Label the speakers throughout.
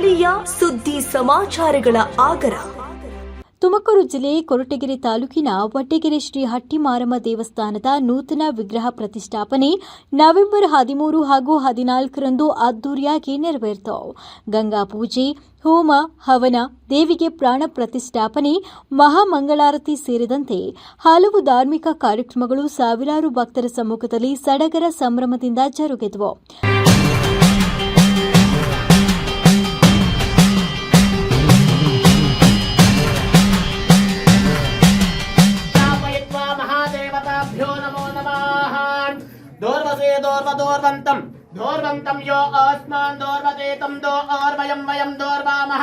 Speaker 1: ಸ್ಥಳೀಯ ಸುದ್ದಿ ಸಮಾಚಾರಗಳ ಆಗರ.
Speaker 2: ತುಮಕೂರು ಜಿಲ್ಲೆ ಕೊರಟಗೆರೆ ತಾಲೂಕಿನ ವಟ್ಟಗೆರೆ ಶ್ರೀ ಹಟ್ಟಿಮಾರಮ್ಮ ದೇವಸ್ಥಾನದ ನೂತನ ವಿಗ್ರಹ ಪ್ರತಿಷ್ಠಾಪನೆ ನವೆಂಬರ್ ಹದಿಮೂರು ಹಾಗೂ ಹದಿನಾಲ್ಕರಂದು ಅದ್ದೂರಿಯಾಗಿ ನೆರವೇರಿತು. ಗಂಗಾ ಪೂಜೆ, ಹೋಮ, ಹವನ, ದೇವಿಗೆ ಪ್ರಾಣ ಪ್ರತಿಷ್ಠಾಪನೆ, ಮಹಾಮಂಗಳಾರತಿ ಸೇರಿದಂತೆ ಹಲವು ಧಾರ್ಮಿಕ ಕಾರ್ಯಕ್ರಮಗಳು ಸಾವಿರಾರು ಭಕ್ತರ ಸಮ್ಮುಖದಲ್ಲಿ ಸಡಗರ ಸಂಭ್ರಮದಿಂದ ಜರುಗಿದವು.
Speaker 3: महादेवताभ्यो नमो नमः। दोर्वसे दोर्वदोर्वन्तम् दोर्वन्तं यो अस्मान् दोर्वते तं दोर्वयं वयं दोर्वामः।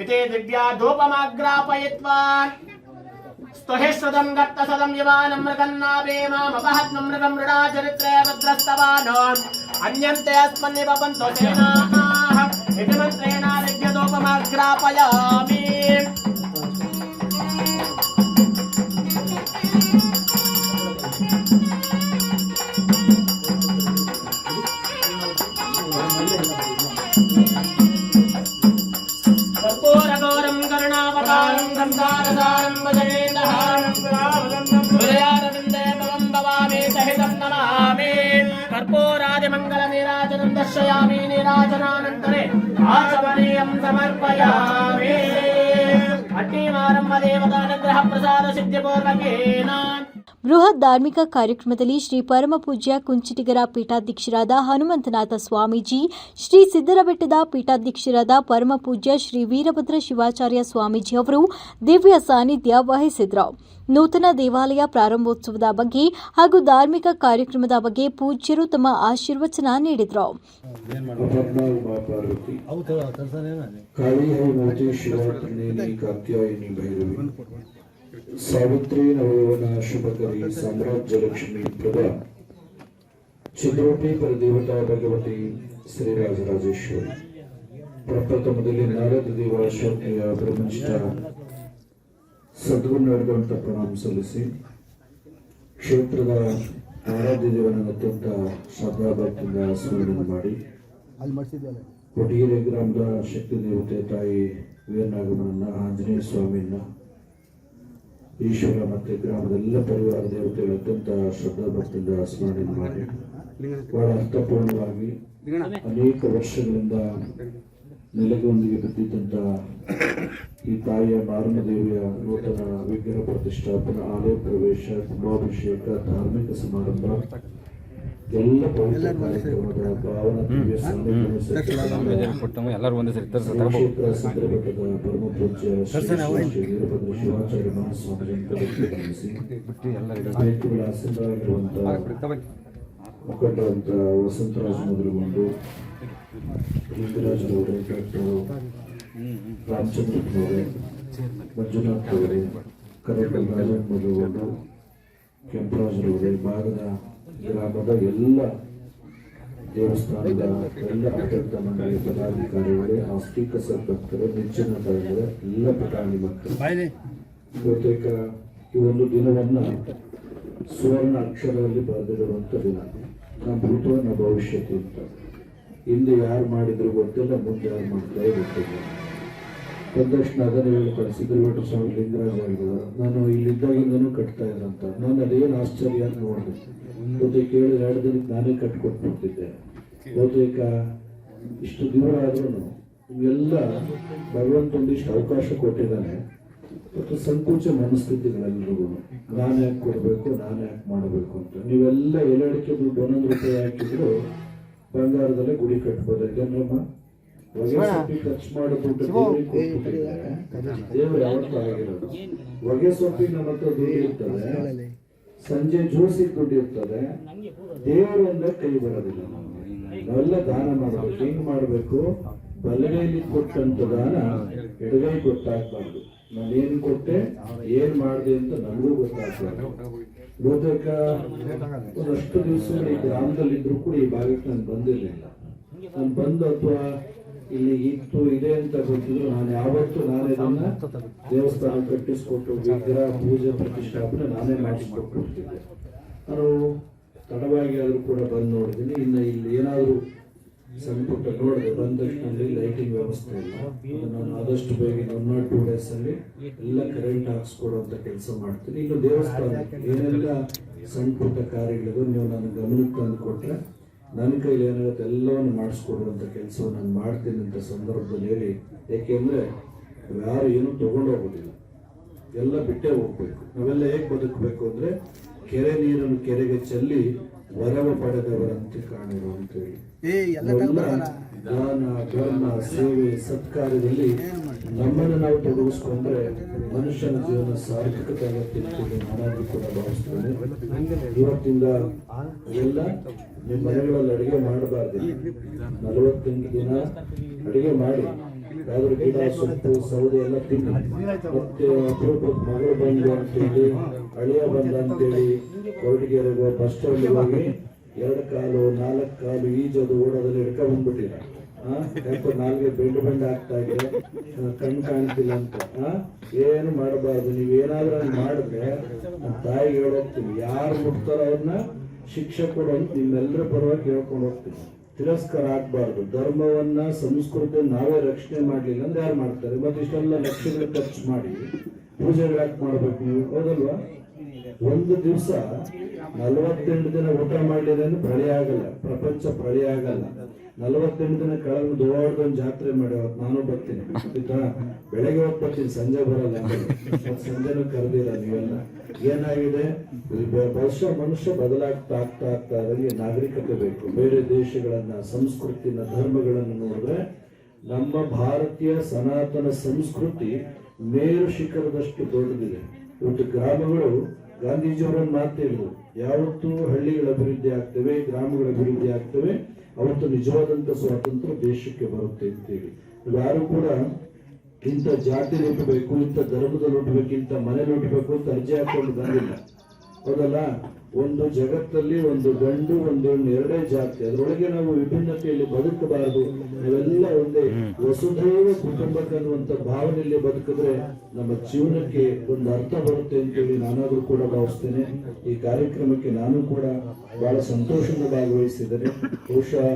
Speaker 3: इति दिव्या धूपमाग्रापयित्वा स्तुहिश्रुतं गत्तसदं युवानं मृगन्नाभे मामपहत्नं मृगं मृडाचरित्रे भद्रस्तवानो। अन्यन्ते अस्मन्निव पन्तो सेनाः। इति मन्त्रेण कर्पूरादिमङ्गलनीराजनं दर्शयामि नीराजनानन्तरे आचमनीयं समर्पयामि अट्टिमारं देवतानुग्रहप्रसादसिद्धिपूर्वकेन
Speaker 2: ಬೃಹತ್ ಧಾರ್ಮಿಕ ಕಾರ್ಯಕ್ರಮದಲ್ಲಿ ಶ್ರೀ ಪರಮಪೂಜ್ಯ ಕುಂಚಿಟಿಗರ ಪೀಠಾಧ್ಯಕ್ಷರಾದ ಹನುಮಂತನಾಥ ಸ್ವಾಮೀಜಿ ಶ್ರೀ ಸಿದ್ದರಬೆಟ್ಟದ ಪೀಠಾಧ್ಯಕ್ಷರಾದ ಪರಮಪೂಜ್ಯ ಶ್ರೀ ವೀರಭದ್ರ ಶಿವಾಚಾರ್ಯ ಸ್ವಾಮೀಜಿ ಅವರು ದಿವ್ಯ ಸಾನ್ನಿಧ್ಯ ವಹಿಸಿದರು ನೂತನ ದೇವಾಲಯ ಪ್ರಾರಂಭೋತ್ಸವದ ಬಗ್ಗೆ ಹಾಗೂ ಧಾರ್ಮಿಕ ಕಾರ್ಯಕ್ರಮದ ಬಗ್ಗೆ ಪೂಜ್ಯರು ತಮ್ಮ ಆಶೀರ್ವಚನ ನೀಡಿದರು.
Speaker 4: ಸಾವಿತ್ರಿ ನವಯವನ ಶುಭಕರಿ ಸಾಮ್ರಾಜ್ಯ ಲಕ್ಷ್ಮಿ ಪ್ರಭಾ. ಚಿದ್ರೋಟಿ ಪರದೇವತಾ ಭಗವತಿ ಶ್ರೀರಾಜರಾಜೇಶ್ವರಿ ಪ್ರಪ್ರಥಮದಲ್ಲಿ ನಾರದ ದೇವ ಶೋಕಿಯ ಬ್ರಹ್ಮನಿಷ್ಠ ಸದ್ಗುರುನವರಿಗಂತ ಪ್ರಣಾಮ ಸಲ್ಲಿಸಿ, ಕ್ಷೇತ್ರದ ಆರಾಧ್ಯ ದೇವನ ಅತ್ಯಂತ ಶ್ರದ್ಧಾಭಕ್ತಿಯಿಂದ ಸ್ಮರಣೆ ಮಾಡಿ, ಕೊಟ್ಟಿಗೆರೆ ಗ್ರಾಮದ ಶಕ್ತಿ ದೇವತೆ ತಾಯಿ ವೀರನಾಗಮನನ್ನ ಆಂಜನೇಯ ಸ್ವಾಮಿಯನ್ನ ಈಶ್ವರ ಮತ್ತೆ ಗ್ರಾಮದ ಎಲ್ಲ ಪರಿವಾರ ದೇವತೆಗಳು ಅತ್ಯಂತ ಶ್ರದ್ಧಾಭಕ್ತಿಯಿಂದ ಸ್ಮರಣೆ ಮಾಡಿ. ಬಹಳ ಅರ್ಥಪೂರ್ಣವಾಗಿ ಅನೇಕ ವರ್ಷಗಳಿಂದ ನೆಲೆಗೊಂದಿಗೆ ಬಿದ್ದಿದ್ದಂತ ಈ ತಾಯಿಯ ಮಾರಮ್ಮ ದೇವಿಯ ನೂತನ ವಿಗ್ರಹ ಪ್ರತಿಷ್ಠಾಪನೆ, ಆಲಯ ಪ್ರವೇಶ, ಕುಂಭಾಭಿಷೇಕ, ಧಾರ್ಮಿಕ ಸಮಾರಂಭ ಎಲ್ಲ ಪವಿತ್ರ ಕಾರ್ಯಕ್ರಮದ ಭಾವನ ದಿವ್ಯ ಸಾನ್ನಿಧ್ಯವನ್ನು
Speaker 5: ಕೊಟ್ಟವು ಎಲ್ಲರೂ ಒಂದೇ ಸರಿ ತರ್ಸ
Speaker 4: ಕ್ಷೇತ್ರ ಸಿದ್ಧಪಟ್ಟದ ಪರಮ ಪೂಜ್ಯ ಶ್ರೀ ಶ್ರೀ ವೀರಭದ್ರ ಶಿವಾಚಾರ್ಯ ಮಹಾಸ್ವಾಮಿಗಳನ್ನು
Speaker 5: ಎಲ್ಲ
Speaker 4: ವ್ಯಕ್ತಿಗಳ ಆಸೀನರಾಗಿರುವಂತಹ ಮುಖಂಡರಂತ ವಸಂತರಾಜ್ ಮೊದಲುಗೊಂಡು ಲಿಂಗರಾಜರವರೇ ಡಾಕ್ಟರ್ ರಾಮಚಂದ್ರಪ್ಪನವರೇ ಮಂಜುನಾಥ್ ಅವರೇ ಕರೆಕ್ಟ್ ರಾಜನ್ ಮೊದಲುಗೊಂಡು ಕೆಂಪರಾಜರವರೇ ಭಾಗದ ಗ್ರಾಮದ ಎಲ್ಲ ದೇವಸ್ಥಾನದ ಎಲ್ಲ ಆಡಳಿತ ಮಂಡಳಿ ಪದಾಧಿಕಾರಿಗಳೇ ಆಸ್ತಿಕ ಸದ್ಭಕ್ತರು ನೆಚ್ಚಿನ ಎಲ್ಲ ಪಟಾಣಿ ಮಕ್ಕಳು. ಬಹುತೇಕ ಈ ಒಂದು ದಿನವನ್ನ ಸುವರ್ಣ ಅಕ್ಷರದಲ್ಲಿ ಬರೆದಿರುವಂತ ದಿನ. ನಮ್ಮ ಭೂತ ನಮ್ಮ ಭವಿಷ್ಯತ್ತು ಅಂತ. ಹಿಂದೆ ಯಾರು ಮಾಡಿದ್ರು ಗೊತ್ತಿಲ್ಲ ಮುಂದೆ ಯಾರು ಮಾಡ್ತಾರೆ ಗೊತ್ತಿಲ್ಲ. ಬಂದಕ್ಷಣ ಅದನ್ನು ಹೇಳ್ತಾರೆ. ಸಿದ್ದರಬೇಟ ಸ್ವಾಮಿ ಲಿಂಗರಾಜ ನಾನು ಇಲ್ಲಿದ್ದಾಗಿಂದನೂ ಕಟ್ತಾ ಇದ್ದಂತ ನಾನು ಅದೇನು ಆಶ್ಚರ್ಯ ಅಂತ ನೋಡಿದೆ ಬಹುತೇಕ ಕೇಳಿದ್ರೆ ಎರಡು ದಿನಕ್ಕೆ ನಾನೇ ಕಟ್ಕೊಟ್ಬಿಡ್ತಿದ್ದೆ. ಬಹುತೇಕ ಇಷ್ಟು ದೂರ ಆದ್ರೂ ಇವೆಲ್ಲ ಭಗವಂತ ಒಂದಿಷ್ಟು ಅವಕಾಶ ಕೊಟ್ಟಿದ್ದಾನೆ. ಮತ್ತು ಸಂಕೋಚ ಮನಸ್ಥಿತಿಗಳೆಲ್ಲರಿಗೂ ನಾನು ಯಾಕೆ ಕೊಡಬೇಕು, ನಾನು ಯಾಕೆ ಮಾಡಬೇಕು ಅಂತ. ನೀವೆಲ್ಲ ಎಲ್ಲಡಿಕೆ ದುಡ್ಡು ಒಂದೊಂದು ರೂಪಾಯಿ ಹಾಕಿದ್ರು ಬಂಗಾರದಲ್ಲೇ ಗುಡಿ ಕಟ್ಬೋದು. ಯಾಕಂದ್ರಮ್ಮ ಹೊಗೆ ಸೊಪ್ಪಿನ ಖರ್ಚು ಮಾಡೋ ದುಡ್ಡು ದೇವ್ರು ಯಾವತ್ತೂ ಆಗಿರೋದು? ಹೊಗೆ ಸೊಪ್ಪಿಗೆ ನಮ್ಮ ಹತ್ರ ದುಡ್ಡು ಇರ್ತದೆ. ಸಂಜೆ ಜೋಸಿ ದುಡ್ಡು ಇರ್ತದೆ. ದೇವರು ಅಂದ್ರೆ ಕೈ ಬರೋದಿಲ್ಲ ನಾವೆಲ್ಲ ದಾನ ಮಾಡಬೇಕು. ಹೆಂಗ್ ಮಾಡಬೇಕು? ಬಲಗೈಲಿ ಕೊಟ್ಟಂತ ದಾನ ಎಡಗೈ ಗೊತ್ತಾಗ್ಬಾರ್ದು. ನಾನೇನ್ ಕೊಟ್ಟೆ ಏನ್ ಮಾಡಿದೆ ಅಂತ ನನಗೂ ಗೊತ್ತಾಗ್ಬಾರ್ದು. ಬಹುತೇಕ ಒಂದಷ್ಟು ದಿವಸಗಳು ಈ ಗ್ರಾಮದಲ್ಲಿ ಇದ್ರು ಕೂಡ ಈ ಭಾಗಕ್ಕೆ ನಾನು ಬಂದಿರಲಿಲ್ಲ. ನಾನು ಬಂದು ಅಥವಾ ಇಲ್ಲಿ ಇತ್ತು ಇದೆ ಅಂತ ಗೊತ್ತಿದ್ರು. ನಾನು ಯಾವತ್ತು ನಾನೇ ಇದನ್ನ ದೇವಸ್ಥಾನ ಕಟ್ಟಿಸ್ಕೊಟ್ಟು ವಿಗ್ರಹ ಪೂಜೆ ಪ್ರತಿಷ್ಠಾಪನೆ ನಾನೇ ಮಾಡಿಸ್ಕೊಟ್ಟು ಹೋಗ್ತಿದ್ದೆ ನಾನು ತಡವಾಗಿ ಆದರೂ ಕೂಡ ಬಂದು ನೋಡಿದ್ದೀನಿ. ಇನ್ನು ಇಲ್ಲಿ ಏನಾದರೂ ಸಣ್ಣಪುಟ್ಟ ನೋಡಿದೆ ಬಂದ ತಕ್ಷಣ ಲೈಟಿಂಗ್ ವ್ಯವಸ್ಥೆ ಇಲ್ಲ. ನಾನು ಆದಷ್ಟು ಬೇಗ ಒನ್ ಆರ್ ಟೂ ಡೇಸ್ ಅಲ್ಲಿ ಎಲ್ಲ ಕರೆಂಟ್ ಹಾಕ್ಸ್ಕೊಡುವಂತ ಕೆಲಸ ಮಾಡ್ತೀನಿ. ಇನ್ನು ದೇವಸ್ಥಾನ ಏನೆಲ್ಲ ಸಣ್ಣ ಪುಟ್ಟ ಕಾರ್ಯಗಳಿಗೂ ನೀವು ನನ್ನ ಗಮನಕ್ಕೆ ತಂದು ಕೊಟ್ರೆ ನನ್ನ ಕೈಲಿ ಏನಾಗುತ್ತೆ ಎಲ್ಲವನ್ನು ಮಾಡಿಸ್ಕೊಡುವಂತ ಕೆಲಸವನ್ನು ನಾನು ಮಾಡ್ತೀನಿ ಅಂತ ಸಂದರ್ಭದಲ್ಲಿ ಹೇಳಿ. ಯಾಕೆಂದ್ರೆ ಯಾರು ಏನು ತಗೊಂಡು ಹೋಗೋದಿಲ್ಲ. ಎಲ್ಲ ಬಿಟ್ಟೇ ಹೋಗ್ಬೇಕು. ನಾವೆಲ್ಲ ಹೇಗೆ ಬದುಕಬೇಕು ಅಂದ್ರೆ ಕೆರೆ ನೀರನ್ನು ಕೆರೆಗೆ ಚೆಲ್ಲಿ ವರವ ಪಡೆದವರಂತೆ ಕಾಣಿರು ಅಂತೇಳಿ. ದಾನ ಧರ್ಮ ಸೇವೆ ಸತ್ಕಾರದಲ್ಲಿ ನಮ್ಮನ್ನು ನಾವು ತೊಡಗಿಸ್ಕೊಂಡ್ರೆ ಮನುಷ್ಯನ ಜೀವನ ಸಾರ್ಥಕತೆ ಆಗುತ್ತೆ ನಾನಾದ್ರೂ ಕೂಡ ಭಾವಿಸ್ತೇನೆ. ಇವತ್ತಿಂದ ಎಲ್ಲ ನಿಮ್ಮ ಮನೆಗಳಲ್ಲಿ ಅಡಿಗೆ ಮಾಡಬಾರ್ದು. ನಲವತ್ತೆಂಟು ದಿನ ಅಡಿಗೆ ಮಾಡಿ ಯಾವ್ದು ಗಿಡ ಸೊಪ್ಪು ಸೌದೆ ಎಲ್ಲ ತಿನ್ನಿ. ಮತ್ತೆ ಮಗಳು ಬಂದು ಅಂತೇಳಿ ಅಳಿಯ ಬಂದ ಅಂತೇಳಿ ಕೊರಟಗೆರೆಗೋ ಬಸ್ ಸ್ಟಾಂಡ್ ಹೋಗಿ ಎರಡು ಕಾಲು, ನಾಲ್ಕು ಕಾಲು ಈಜೋದು, ಓಡೋದಲ್ಲಿ ಹಿಡ್ಕೊಂಡ್ ಬಂದ್ಬಿಟ್ಟಿಲ್ಲ ಯಾಕೋ ನಾಲ್ಗೆ ಬೆಂಡು ಬೆಂಡು ಆಗ್ತಾ ಇದೆ. ಕಣ್ ಕಾಣ್ತಿಲ್ಲ ಅಂತ. ಏನು ಮಾಡಬಾರ್ದು? ನೀವೇನಾದ್ರೂ ಮಾಡಿದ್ರೆ ತಾಯಿಗೆ ಹೇಳೋಗ್ತೀವಿ ಯಾರು ಮುಟ್ತಾರೋ ಅವ್ರನ್ನ ಶಿಕ್ಷೆ ಕೊಡು ಅಂತ ನಿಮ್ಮೆಲ್ಲರ ಪರವಾಗಿ ಹೇಳ್ಕೊಂಡು ಹೋಗ್ತೀನಿ. ತಿರಸ್ಕಾರ ಆಗ್ಬಾರ್ದು. ಧರ್ಮವನ್ನ ಸಂಸ್ಕೃತಿ ನಾವೇ ರಕ್ಷಣೆ ಮಾಡ್ಲಿಲ್ಲ ಅಂದ್ರೆ ಯಾರು ಮಾಡ್ತಾರೆ? ಮತ್ತೆ ಇಷ್ಟೆಲ್ಲ ಲಕ್ಷಗಳು ಖರ್ಚು ಮಾಡಿ ಪೂಜೆಗಳು ಯಾಕೆ ಮಾಡ್ಬೇಕು ನೀವು? ಹೌದಲ್ವಾ? ಒಂದು ದಿವಸ ನಲವತ್ತೆಂಟು ದಿನ ಊಟ ಮಾಡಲಿಲ್ಲ ಅಂದ್ರೆ ಪ್ರಳಯ ಆಗಲ್ಲ, ಪ್ರಪಂಚ ಪ್ರಳಯ ಆಗಲ್ಲ. ನಲವತ್ತೆಂಟು ದಿನ ಕೆಳಗೆ ದೊಡ್ಡದೊಂದು ಜಾತ್ರೆ ಮಾಡಿ ಅವತ್ತು ನಾನು ಬರ್ತೀನಿ. ಬೆಳಗ್ಗೆ ಹೋಗಿ ಬರ್ತೀನಿ, ಸಂಜೆ ಬರಲ್ಲ ಸಂಜೆನೂ ಕರೆದಿಲ್ಲ ನೀವೆಲ್ಲ. ಏನಾಗಿದೆ? ಬಹುಶಃ ಮನುಷ್ಯ ಬದಲಾಗ್ತಾ ಆಗ್ತಾ ಆಗ್ತಾ ಅದರಿಗೆ ನಾಗರಿಕತೆ ಬೇಕು. ಬೇರೆ ದೇಶಗಳನ್ನ, ಸಂಸ್ಕೃತಿನ, ಧರ್ಮಗಳನ್ನು ನೋಡಿದ್ರೆ ನಮ್ಮ ಭಾರತೀಯ ಸನಾತನ ಸಂಸ್ಕೃತಿ ಮೇರು ಶಿಖರದಷ್ಟು ದೊಡ್ಡದಿದೆ. ಇವತ್ತು ಗ್ರಾಮಗಳು ಗಾಂಧೀಜಿಯವರನ್ನು ಮಾತು ಯಾವತ್ತೂ ಯಾವತ್ತು ಹಳ್ಳಿಗಳ ಅಭಿವೃದ್ಧಿ ಆಗ್ತವೆ, ಗ್ರಾಮಗಳ ಅಭಿವೃದ್ಧಿ ಆಗ್ತವೆ. ಅವತ್ತು ನಿಜವಾದಂತ ಸ್ವಾತಂತ್ರ್ಯ ದೇಶಕ್ಕೆ ಬರುತ್ತೆ ಅಂತೇಳಿ. ಯಾರು ಕೂಡ ಇಂಥ ಜಾತಿ ಲೋಟಬೇಕು ಇಂಥ ಧರ್ಮದ ಲೋಟಬೇಕು ಇಂಥ ಮನೆ ಲೋಟಬೇಕು ಅಂತ ಅರ್ಜಿ ಹಾಕೊಂಡು ಬಂದಿಲ್ಲ. ಹೌದಲ್ಲ? ಒಂದು ಜಗತ್ತಲ್ಲಿ ಒಂದು ಗಂಡು, ಒಂದು ಎರಡೇ ಜಾತಿ. ಅದರೊಳಗೆ ನಾವು ವಿಭಿನ್ನತೆಯಲ್ಲಿ ಬದುಕಬಾರದು. ನಾವೆಲ್ಲ ಒಂದೇ ವಸುಧೈವ ಕುಟುಂಬಕ್ಕನ್ನುವಂತ ಭಾವನೆಯಲ್ಲಿ ಬದುಕಿದ್ರೆ ನಮ್ಮ ಜೀವನಕ್ಕೆ ಒಂದು ಅರ್ಥ ಬರುತ್ತೆ ಅಂತೇಳಿ ನಾನಾದ್ರೂ ಕೂಡ ಭಾವಿಸ್ತೇನೆ. ಈ ಕಾರ್ಯಕ್ರಮಕ್ಕೆ ನಾನು ಕೂಡ ಬಹಳ ಸಂತೋಷದಿಂದ ಭಾಗವಹಿಸಿದ್ದೇನೆ. ಬಹುಶಃ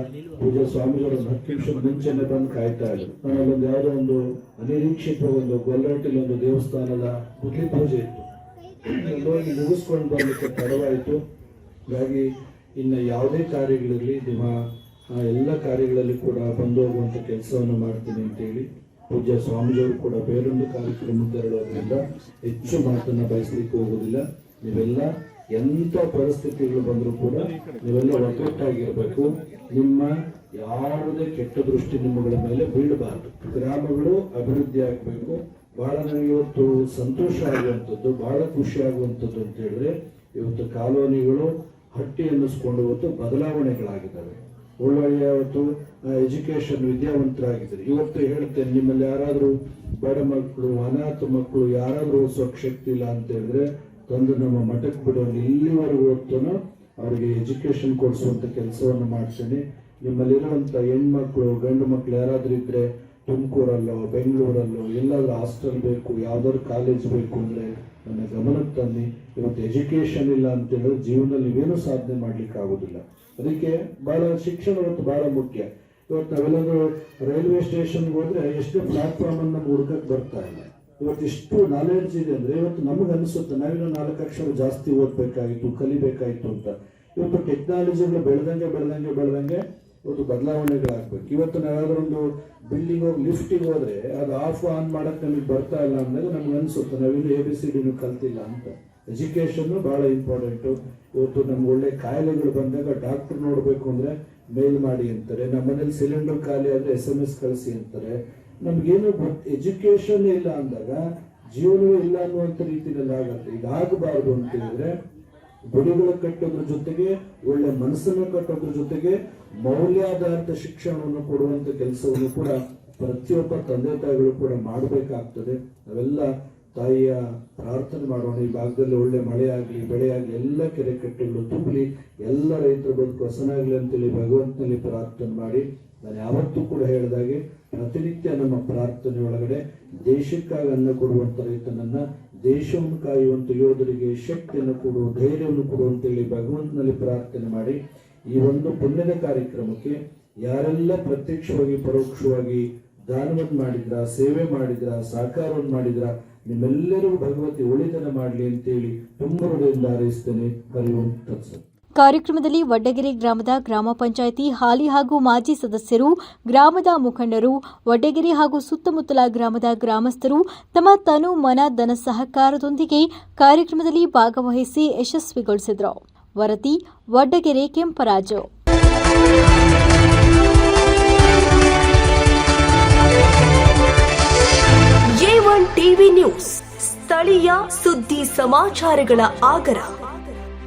Speaker 4: ಪೂಜಾ ಸ್ವಾಮಿಗಳ ನಿಮಿಷ ಮುಂಚೆನೆ ಬಂದು ಕಾಯ್ತಾ ಇದ್ರು. ನಮ್ಮಲ್ಲೊಂದು ಯಾವುದೋ ಒಂದು ಅನಿರೀಕ್ಷಿತ ಒಂದು ಗೊಲ್ಲರಟ್ಟಿಲಿ ಒಂದು ದೇವಸ್ಥಾನದ ಪೂಜೆ ಇತ್ತು. ಹೋಗಿ ಮುಗಿಸ್ಕೊಂಡು ಬರಲಿಕ್ಕೆ ತಡವಾಯಿತು. ಹಾಗಾಗಿ ಇನ್ನು ಯಾವುದೇ ಕಾರ್ಯಗಳಿರಲಿ, ನಿಮ್ಮ ಎಲ್ಲ ಕಾರ್ಯಗಳಲ್ಲಿ ಕೂಡ ಬಂದು ಹೋಗುವಂಥ ಕೆಲಸವನ್ನು ಮಾಡ್ತೀನಿ ಅಂತೇಳಿ ಪೂಜ್ಯ ಸ್ವಾಮೀಜಿಯವರು ಕೂಡ ಬೇರೊಂದು ಕಾರ್ಯಕ್ರಮ ತೆರಳೋದ್ರಿಂದ ಹೆಚ್ಚು ಮಾತನ್ನು ಬಯಸಲಿಕ್ಕೆ ಹೋಗೋದಿಲ್ಲ ನೀವೆಲ್ಲ ಎಂಥ ಪರಿಸ್ಥಿತಿಗಳು ಬಂದರೂ ಕೂಡ ನೀವೆಲ್ಲ ಒಗ್ಗಟ್ಟಾಗಿರಬೇಕು. ನಿಮ್ಮ ಯಾವುದೇ ಕೆಟ್ಟ ದೃಷ್ಟಿ ನಿಮ್ಮಗಳ ಮೇಲೆ ಬೀಳಬಾರದು. ಗ್ರಾಮಗಳು ಅಭಿವೃದ್ಧಿ ಆಗಬೇಕು. ಬಹಳ ನನಗೆ ಇವತ್ತು ಸಂತೋಷ ಆಗುವಂಥದ್ದು ಬಹಳ ಖುಷಿ ಆಗುವಂಥದ್ದು ಅಂತ ಹೇಳಿದ್ರೆ, ಇವತ್ತು ಕಾಲೋನಿಗಳು ಹಟ್ಟಿ ಅನ್ನಿಸ್ಕೊಂಡು ಇವತ್ತು ಬದಲಾವಣೆಗಳಾಗಿದ್ದಾವೆ. ಒಳ್ಳೊಳ್ಳೆಯ ಇವತ್ತು ಎಜುಕೇಶನ್ ವಿದ್ಯಾವಂತರಾಗಿದ್ದಾರೆ. ಇವತ್ತು ಹೇಳ್ತೇನೆ, ನಿಮ್ಮಲ್ಲಿ ಯಾರಾದರೂ ಬಡ ಮಕ್ಕಳು, ಅನಾಥ ಮಕ್ಕಳು ಯಾರಾದರೂ ಓದಿಸೋಕೆ ಶಕ್ತಿ ಇಲ್ಲ ಅಂತ ಹೇಳಿದ್ರೆ, ತಂದು ನಮ್ಮ ಮಠಕ್ಕೆ ಬಿಡೋನು ಇಲ್ಲಿವರೆಗೂ ಓದ್ತಾನೋ ಅವರಿಗೆ ಎಜುಕೇಶನ್ ಕೊಡಿಸುವಂಥ ಕೆಲಸವನ್ನು ಮಾಡ್ತೇನೆ. ನಿಮ್ಮಲ್ಲಿರುವಂಥ ಹೆಣ್ಮಕ್ಳು, ಗಂಡು ಮಕ್ಕಳು ಯಾರಾದರೂ ಇದ್ರೆ ತುಮಕೂರಲ್ಲೋ, ಬೆಂಗಳೂರಲ್ಲೋ ಎಲ್ಲಾದ್ರೂ ಹಾಸ್ಟೆಲ್ ಬೇಕು, ಯಾವ್ದಾದ್ರು ಕಾಲೇಜ್ ಬೇಕು ಅಂದ್ರೆ ನನ್ನ ಗಮನಕ್ಕೆ ತನ್ನಿ ಇವತ್ತು ಎಜುಕೇಶನ್ ಇಲ್ಲ ಅಂತ ಹೇಳಿದ್ರೆ ಜೀವನದಲ್ಲಿ ಏನು ಸಾಧನೆ ಮಾಡ್ಲಿಕ್ಕೆ ಆಗೋದಿಲ್ಲ. ಅದಕ್ಕೆ ಬಹಳ ಶಿಕ್ಷಣ ಇವತ್ತು ಬಹಳ ಮುಖ್ಯ. ಇವತ್ತು ನಾವೆಲ್ಲಾದ್ರೂ ರೈಲ್ವೆ ಸ್ಟೇಷನ್ಗೆ ಹೋದ್ರೆ ಎಷ್ಟು ಪ್ಲಾಟ್ಫಾರ್ಮ್ ಅನ್ನು ಹುಡುಕಕ್ಕೆ ಬರ್ತಾ ಇಲ್ಲ. ಇವತ್ತು ಇಷ್ಟು ನಾಲೆಡ್ಜ್ ಇದೆ ಅಂದ್ರೆ ಇವತ್ತು ನಮಗೆ ಅನಿಸುತ್ತೆ, ನಾವಿನ್ನೂ ನಾಲ್ಕು ಅಕ್ಷರ ಜಾಸ್ತಿ ಓದ್ಬೇಕಾಗಿತ್ತು ಕಲಿಬೇಕಾಗಿತ್ತು ಅಂತ. ಇವತ್ತು ಟೆಕ್ನಾಲಜಿಗಳು ಬೆಳೆದಂಗೆ ಬೆಳೆದಂಗೆ ಬೆಳೆದಂಗೆ ಇವತ್ತು ಬದಲಾವಣೆಗಳಾಗ್ಬೇಕು. ಇವತ್ತು ನಾವಾದ್ರೂ ಒಂದು ಬಿಲ್ಡಿಂಗ್ ಹೋಗಿ ಲಿಫ್ಟಿಗೆ ಹೋದ್ರೆ ಅದು ಆಫ್ ಆನ್ ಮಾಡಕ್ ನಮಗೆ ಬರ್ತಾ ಇಲ್ಲ ಅಂದಾಗ ನಮ್ಗೆ ಅನ್ಸುತ್ತೆ ನಾವಿನ್ನು ಎ ಬಿ ಸಿ ಡಿನೂ ಕಲ್ತಿಲ್ಲ ಅಂತ. ಎಜುಕೇಶನ್ ಬಹಳ ಇಂಪಾರ್ಟೆಂಟ್ ಇವತ್ತು ನಮ್ಗೆ ಒಳ್ಳೆ ಕಾಯಿಲೆಗಳು ಬಂದಾಗ ಡಾಕ್ಟರ್ ನೋಡಬೇಕು ಅಂದ್ರೆ ಮೇಲ್ ಮಾಡಿ ಅಂತಾರೆ ನಮ್ಮ ಮನೇಲಿ ಸಿಲಿಂಡರ್ ಖಾಲಿ ಆದ್ರೆ ಎಸ್ ಎಂ ಎಸ್ ಕಳಿಸಿ ಅಂತಾರೆ. ನಮ್ಗೇನು ಎಜುಕೇಶನ್ ಇಲ್ಲ ಅಂದಾಗ ಜೀವನವೇ ಇಲ್ಲ ಅನ್ನುವಂತ ರೀತಿಯಲ್ಲಿ ಆಗುತ್ತೆ. ಈಗ ಆಗಬಾರದು ಅಂತ ಹೇಳಿದ್ರೆ ಗುಡಿಗಳು ಕಟ್ಟೋದ್ರ ಜೊತೆಗೆ ಒಳ್ಳೆ ಮನಸ್ಸನ್ನು ಕಟ್ಟೋದ್ರ ಜೊತೆಗೆ ಮೌಲ್ಯಾಧಾರಿತ ಶಿಕ್ಷಣವನ್ನು ಕೊಡುವಂತ ಕೆಲಸವನ್ನು ಕೂಡ ಪ್ರತಿಯೊಬ್ಬ ತಂದೆ ತಾಯಿಗಳು ಕೂಡ ಮಾಡಬೇಕಾಗ್ತದೆ. ನಾವೆಲ್ಲ ತಾಯಿಯ ಪ್ರಾರ್ಥನೆ ಮಾಡೋಣ, ಈ ಭಾಗದಲ್ಲಿ ಒಳ್ಳೆ ಮಳೆ ಆಗಲಿ ಎಲ್ಲ ಕೆರೆ ಕಟ್ಟೆಗಳು ತುಂಬಲಿ, ಎಲ್ಲ ರೈತರ ಬದುಕು ಹಸನಾಗಲಿ ಅಂತೇಳಿ ಭಗವಂತನಲ್ಲಿ ಪ್ರಾರ್ಥನೆ ಮಾಡಿ. ನಾನು ಯಾವತ್ತೂ ಕೂಡ ಹೇಳಿದಾಗೆ ಪ್ರತಿನಿತ್ಯ ನಮ್ಮ ಪ್ರಾರ್ಥನೆ ಒಳಗಡೆ ದೇಶಕ್ಕಾಗಿ ಅನ್ನ ಕೊಡುವಂಥ ರೈತನನ್ನ, ದೇಶವನ್ನು ಕಾಯುವಂಥ ಯೋಧರಿಗೆ ಶಕ್ತಿಯನ್ನು ಕೊಡು, ಧೈರ್ಯವನ್ನು ಕೊಡು ಅಂತೇಳಿ ಭಗವಂತನಲ್ಲಿ ಪ್ರಾರ್ಥನೆ ಮಾಡಿ. ಈ ಒಂದು ಪುಣ್ಯದ ಕಾರ್ಯಕ್ರಮಕ್ಕೆ ಯಾರೆಲ್ಲ ಪ್ರತ್ಯಕ್ಷವಾಗಿ, ಪರೋಕ್ಷವಾಗಿ ದಾನವನ್ನು ಮಾಡಿದ್ರ, ಸೇವೆ ಮಾಡಿದ್ರ ಸಹಕಾರವನ್ನು ಮಾಡಿದ್ರ ನಿಮ್ಮೆಲ್ಲರಿಗೂ ಭಗವತಿ ಒಳಿತನ ಮಾಡಲಿ ಅಂತೇಳಿ ತುಂಬ ಹೃದಯದಿಂದ ಹಾರೈಸ್ತೇನೆ. ಹರಿ ಓಂ ತತ್ಸತ್.
Speaker 2: ಕಾರ್ಯಕ್ರಮದಲ್ಲಿ ವಡ್ಡಗೆರೆ ಗ್ರಾಮದ ಗ್ರಾಮ ಪಂಚಾಯಿತಿ ಹಾಲಿ ಹಾಗೂ ಮಾಜಿ ಸದಸ್ಯರು, ಗ್ರಾಮದ ಮುಖಂಡರು, ವಡ್ಡಗೆರೆ ಹಾಗೂ ಸುತ್ತಮುತ್ತಲ ಗ್ರಾಮದ ಗ್ರಾಮಸ್ಥರು ತಮ್ಮ ತನು ಮನ, ಧನ, ಸಹಕಾರದೊಂದಿಗೆ ಕಾರ್ಯಕ್ರಮದಲ್ಲಿ ಭಾಗವಹಿಸಿ ಯಶಸ್ವಿಗೊಳಿಸಿದರು. ವರದಿ Vaddagere
Speaker 1: Kemparaju. A TV news ಸ್ಥಳೀಯ ಸುದ್ದಿ ಸಮಾಚಾರಗಳ ಆಗರ.